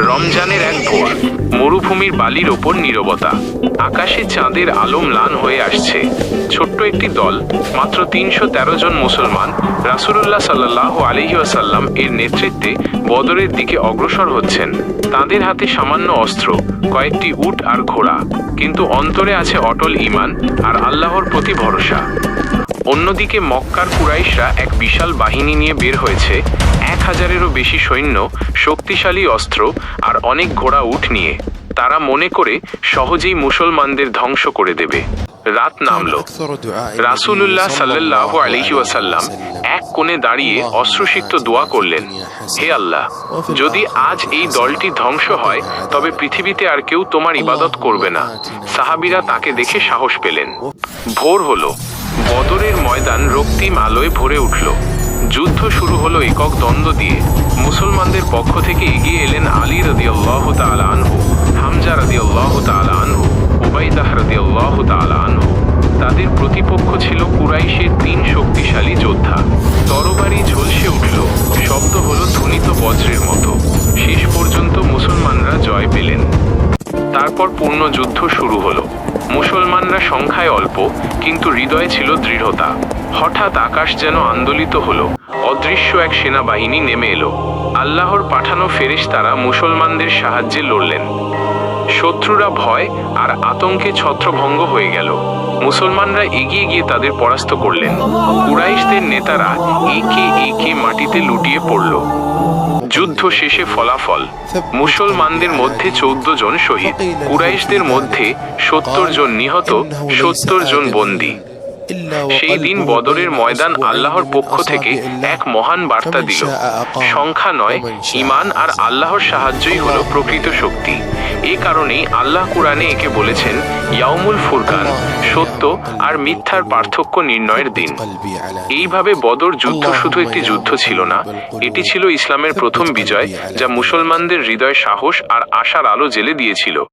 রমজানের এক ভোর, মরুভূমির বালির ওপর নীরবতা। আকাশে চাঁদের আলো ম্লান হয়ে আসছে। ছোট্ট একটি দল, মাত্র তিনশো তেরো জন মুসলমান, রাসুলুল্লাহ সাল্লাহ আলহি আসাল্লাম এর নেতৃত্বে বদরের দিকে অগ্রসর হচ্ছেন। তাদের হাতে সামান্য অস্ত্র, কয়েকটি উট আর ঘোড়া। কিন্তু অন্তরে আছে অটল ঈমান আর আল্লাহর প্রতি ভরসা। অন্যদিকে মক্কার কুরাইশরা এক বিশাল বাহিনী নিয়ে বের হয়েছে। এক হাজারেরও বেশি সৈন্য, শক্তিশালী অস্ত্র আর অনেক ঘোড়া উঠ নিয়ে। তারা মনে করে সহজেই মুসলমানদের ধ্বংস করে দেবে। রাত নামল। রাসূলুল্লাহ সাল্লাল্লাহু আলাইহি ওয়াসাল্লাম এক কোণে দাঁড়িয়ে অশ্রুসিক্ত দোয়া করলেন, হে আল্লাহ, যদি আজ এই দলটি ধ্বংস হয়, তবে পৃথিবীতে আর কেউ তোমার ইবাদত করবে না। সাহাবিরা তাকে দেখে সাহস পেলেন। ভোর হলো। বদরের ময়দান রক্তিম আলোয় ভরে উঠল। যুদ্ধ শুরু হলো একক দ্বন্দ্ব দিয়ে। মুসলমানদের পক্ষ থেকে এগিয়ে এলেন আলী রাদিয়াল্লাহু তাআলা আনহু, হামজা রাদিয়াল্লাহু তাআলা আনহু, উবাইদাহ রাদিয়াল্লাহু তাআলা আনহু। তাদের প্রতিপক্ষ ছিল কুরাইশের তিন শক্তিশালী যোদ্ধা। তরবারি ঝলসে উঠল। শব্দ হলো ধ্বনিত বজ্রের মতো। শেষ পর্যন্ত মুসলমানরা জয় পেলেন। তারপর পূর্ণ যুদ্ধ শুরু হলো। মুসলমানরা সংখ্যায় অল্প, কিন্তু হৃদয়ে ছিল দৃঢ়তা। হঠাৎ আকাশ যেন আন্দোলিত হলো। অদৃশ্য এক সেনাবাহিনী নেমে এলো। আল্লাহর পাঠানো ফেরেশতারা মুসলমানদের সাহায্যে লড়লেন। শত্রুরা ভয় আর আতঙ্কে ছত্রভঙ্গ হয়ে গেল। মুসলমানরা এগিয়ে গিয়ে তাদের পরাস্ত করলেন। কুরাইশদের নেতারা একে একে মাটিতে লুটিয়ে পড়ল। যুদ্ধ শেষে ফলাফল। মুসলমানদের মধ্যে চৌদ্দ জন শহীদ। কুরাইশদের মধ্যে সত্তর জন নিহত, সত্তর জন বন্দী। সেই দিন বদরের ময়দান আল্লাহর পক্ষ থেকে এক মহান বার্তা দিল। সংখ্যা নয় ইমান আর আল্লাহর সাহায্যই হলো প্রকৃত শক্তি। এ কারণেই আল্লাহ কুরআনে একে বলেছেন ইয়াউমুল ফুরকান সত্য আর মিথ্যার পার্থক্য নির্ণয়ের দিন। এইভাবে বদর যুদ্ধ শুধু একটি যুদ্ধ ছিল না এটি ছিল ইসলামের প্রথম বিজয় যা মুসলমানদের হৃদয় সাহস আর আশার আলো জেলে দিয়েছিল।